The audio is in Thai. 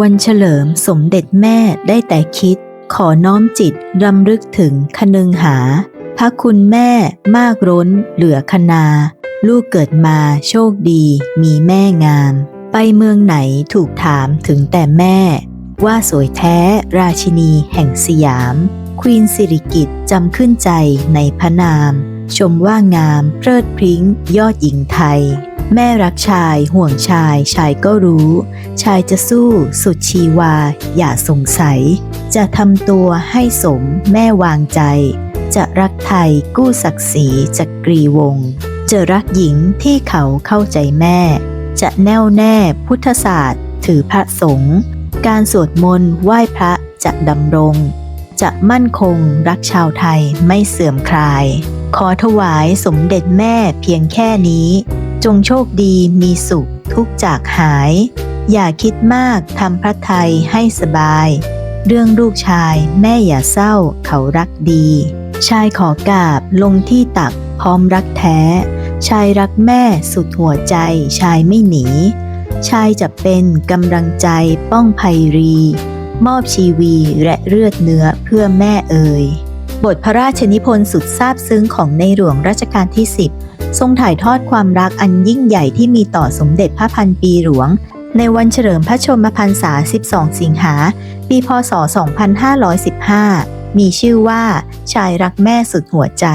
วันเฉลิมสมเด็จแม่ได้แต่คิด ขอน้อมจิตรำลึกถึงคนึงหา พระคุณแม่มากร้นเหลือคนา ลูกเกิดมาโชคดีมีแม่งาม ไปเมืองไหนถูกถามถึงแต่แม่ ว่าสวยแท้ราชินีแห่งสยาม ควีนสิริกิตจำขึ้นใจในพระนาม ชมว่างามเพลิดพริ้งยอดหญิงไทย แม่รักชายห่วงชาย ชายก็รู้ ชายจะสู้สุดชีวา อย่าสงสัย จะทำตัวให้สมแม่วางใจ จะรักไทยกู้ศักดิ์ศรีจักรีวงศ์จะรักหญิงที่เขาเข้าใจแม่ จะแน่วแน่พุทธศาสตร์ ถือพระสงฆ์การสวดมนต์ไหว้พระจะดำรง จะมั่นคงรักชาวไทยไม่เสื่อมคลาย ขอถวายสมเด็จแม่เพียงแค่นี้ จงโชคดีมีสุข ทุกจากหาย อย่าคิดมากทำพระไทยให้สบาย เรื่องลูกชายแม่อย่าเศร้าเขารักดี ชายขอกราบลงที่ตักพร้อมรักแท้ ชายรักแม่สุดหัวใจชายไม่หนี ชายจะเป็นกำลังใจป้องภัยรี มอบชีวีและเลือดเนื้อเพื่อแม่เอ่ยบทพระราชนิพนธ์สุดซาบซึ้งของในหลวงรัชกาลที่ 10 ทรงถ่ายทอดความรักอันยิ่งใหญ่ที่มีต่อสมเด็จพระพันปีหลวง ในวันเฉลิมพระชนมพรรษา 12 สิงหา ปี พศ 2515 มีชื่อว่า ชายรักแม่สุดหัวใจ